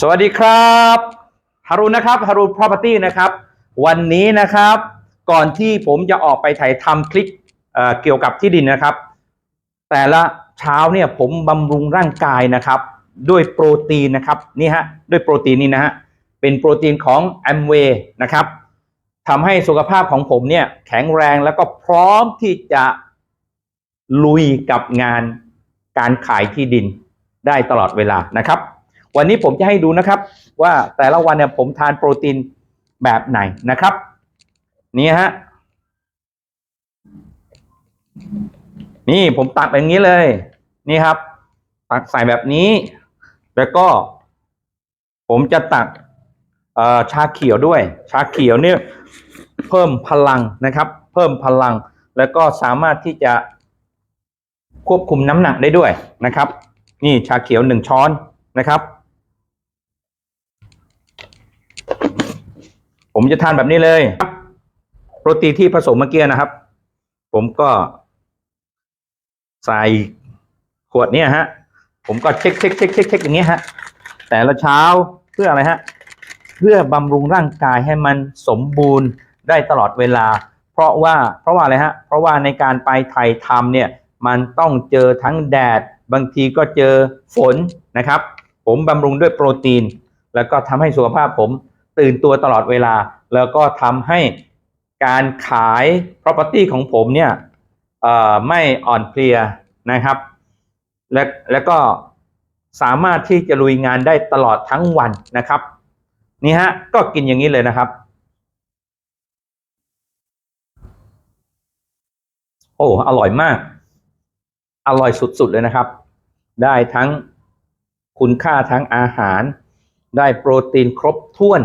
สวัสดีครับฮารุนะครับฮารุน property นะครับ วันนี้นะครับก่อนที่ผมจะออกไปถ่ายทำคลิปเเกี่ยวกับที่ดินนะครับ แต่ละเช้าเนี่ยผมบำรุงร่างกายนะครับ ด้วยโปรตีนนะครับนี่ฮะด้วยโปรตีนนี่นะฮะเป็นโปรตีนของ a m w a y นะครับทำให้สุขภาพของผมเนี่ยแข็งแรงแล้วก็พร้อมที่จะลุยกับงานการขายที่ดินได้ตลอดเวลานะครับ วันนี้ผมจะให้ดูนะครับว่าแต่ละวันเนี่ยผมทานโปรตีนแบบไหนนะครับ นี่ฮะนี่ผมตักแบบนี้เลย นี่ครับ ตักใส่แบบนี้ แล้วก็ ผมจะตักชาเขียวด้วย ชาเขียวเนี่ยเพิ่มพลังนะครับ เพิ่มพลัง แล้วก็สามารถที่จะควบคุมน้ำหนักได้ด้วยนะครับ นี่ชาเขียวหนึ่งช้อนนะครับ ผมจะทานแบบนี้เลยโปรตีนที่ผสมเมื่อกี้นะครับ ผมก็ ใส่ขวดเนี่ยฮะ ผมก็เช็คเช็คเช็คเช็คเช็คอย่างเงี้ยฮะ แต่ละเช้าเพื่ออะไรฮะ เพื่อบำรุงร่างกายให้มันสมบูรณ์ได้ตลอดเวลา เพราะว่าเพราะว่าอะไรฮะ เพราะว่าในการไปไทยทำเนี่ย มันต้องเจอทั้งแดด บางทีก็เจอฝนนะครับ ผมบำรุงด้วยโปรตีน แล้วก็ทำให้สุขภาพผมตื่นตัวตลอดเวลา แล้วก็ทำให้การขาย property ของผมเนี่ยไม่อ่อนเพลียนะครับ และแล้วก็สามารถที่จะลุยงานได้ตลอดทั้งวันนะครับ นี่ฮะ ก็กินอย่างนี้เลยนะครับ โอ้อร่อยมาก อร่อยสุดๆเลยนะครับ ได้ทั้งคุณค่าทั้งอาหาร ได้โปรตีนครบถ้วน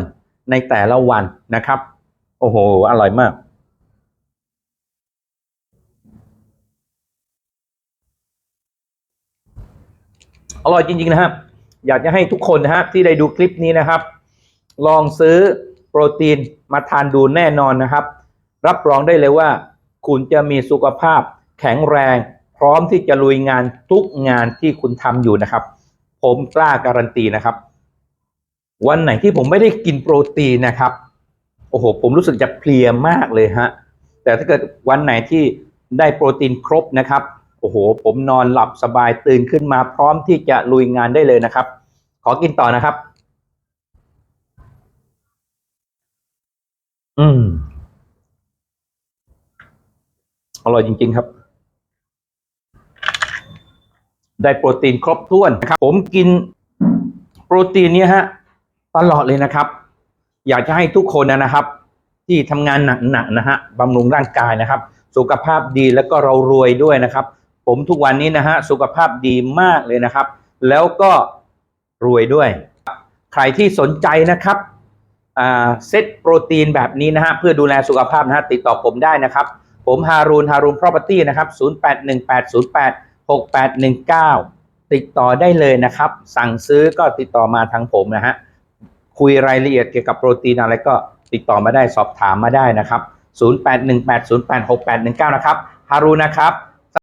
ในแต่ละวันนะครับ โอ้โห อร่อยมาก อร่อยจริง ๆ นะครับ อยากจะให้ทุกคนนะฮะที่ได้ดูคลิปนี้นะครับ ลองซื้อโปรตีนมาทานดูแน่นอนนะครับ รับรองได้เลยว่า คุณจะมีสุขภาพแข็งแรง พร้อมที่จะลุยงานทุกงานที่คุณทำอยู่นะครับ ผมกล้าการันตีนะครับ วันไหนที่ผมไม่ได้กินโปรตีนนะครับ โอ้โห ผมรู้สึกจะเพลียมากเลยฮะ แต่ถ้าเกิดวันไหนที่ได้โปรตีนครบนะครับ โอ้โห ผมนอนหลับสบายตื่นขึ้นมาพร้อมที่จะลุยงานได้เลยนะครับ ขอกินต่อนะครับ อืม อร่อยจริง ๆ ครับ ได้โปรตีนครบถ้วนนะครับ ผมกินโปรตีนเนี้ฮะ ตลอดเลยนะครับ อยากจะให้ทุกคนนะครับ ที่ทำงานหนักๆนะฮะบำรุงร่างกายนะครับ สุขภาพดีแล้วก็เรารวยด้วยนะครับ ผมทุกวันนี้นะฮะสุขภาพดีมากเลยนะครับ แล้วก็รวยด้วย ใครที่สนใจนะครับเซตโปรตีนแบบนี้นะฮะเพื่อดูแลสุขภาพนะฮะติดต่อผมได้นะครับ ผมฮารูนฮารูน property นะครับ 0818086819 ติดต่อได้เลยนะครับ สั่งซื้อก็ติดต่อมาทางผมนะฮะ คุยรายละเอียดเกี่ยวกับโปรตีนอะไรก็ติดต่อมาได้สอบถามมาได้นะครับ 0818086819 นะครับฮารุนะครับ